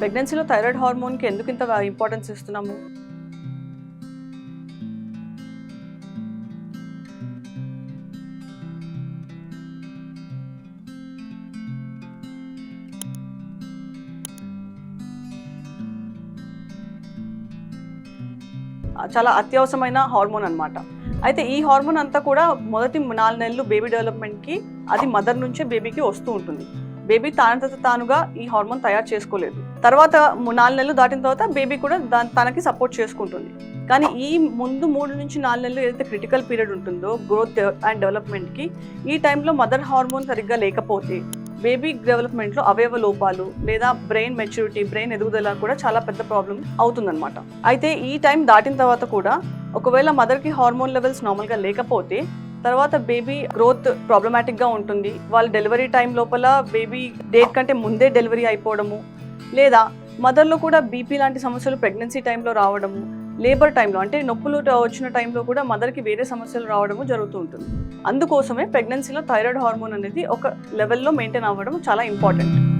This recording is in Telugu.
ప్రెగ్నెన్సీలో థైరాయిడ్ హార్మోన్కి ఎందుకు ఇంత ఇంపార్టెన్స్ ఇస్తున్నాము? చాలా అత్యవసరమైన హార్మోన్ అన్నమాట. అయితే ఈ హార్మోన్ అంతా కూడా మొదటి నాలుగు నెలలు బేబీ డెవలప్మెంట్కి అది మదర్ నుంచే బేబీకి వస్తూ ఉంటుంది. బేబీ తానంత తానుగా ఈ హార్మోన్ తయారు చేసుకోలేదు. తర్వాత నాలుగు నెలలు దాటిన తర్వాత బేబీ కూడా దాని తనకి సపోర్ట్ చేసుకుంటుంది. కానీ ఈ ముందు మూడు నుంచి నాలుగు నెలలు ఏదైతే క్రిటికల్ పీరియడ్ ఉంటుందో గ్రోత్ అండ్ డెవలప్మెంట్కి ఈ టైంలో మదర్ హార్మోన్ సరిగ్గా లేకపోతే బేబీ డెవలప్మెంట్లో అవయవ లోపాలు లేదా బ్రెయిన్ మెచ్యూరిటీ బ్రెయిన్ ఎదుగుదల కూడా చాలా పెద్ద ప్రాబ్లం అవుతుందన్నమాట. అయితే ఈ టైం దాటిన తర్వాత కూడా ఒకవేళ మదర్కి హార్మోన్ లెవెల్స్ నార్మల్గా లేకపోతే తర్వాత బేబీ గ్రోత్ ప్రాబ్లమాటిక్గా ఉంటుంది. వాళ్ళ డెలివరీ టైం లోపల బేబీ డేట్ కంటే ముందే డెలివరీ అయిపోవడము లేదా మదర్లో కూడా బీపీ లాంటి సమస్యలు ప్రెగ్నెన్సీ టైంలో రావడము లేబర్ టైంలో అంటే నొప్పులు వచ్చిన టైంలో కూడా మదర్కి వేరే సమస్యలు రావడము జరుగుతూ ఉంటుంది. అందుకోసమే ప్రెగ్నెన్సీలో థైరాయిడ్ హార్మోన్ అనేది ఒక లెవెల్లో మెయింటైన్ అవ్వడం చాలా ఇంపార్టెంట్.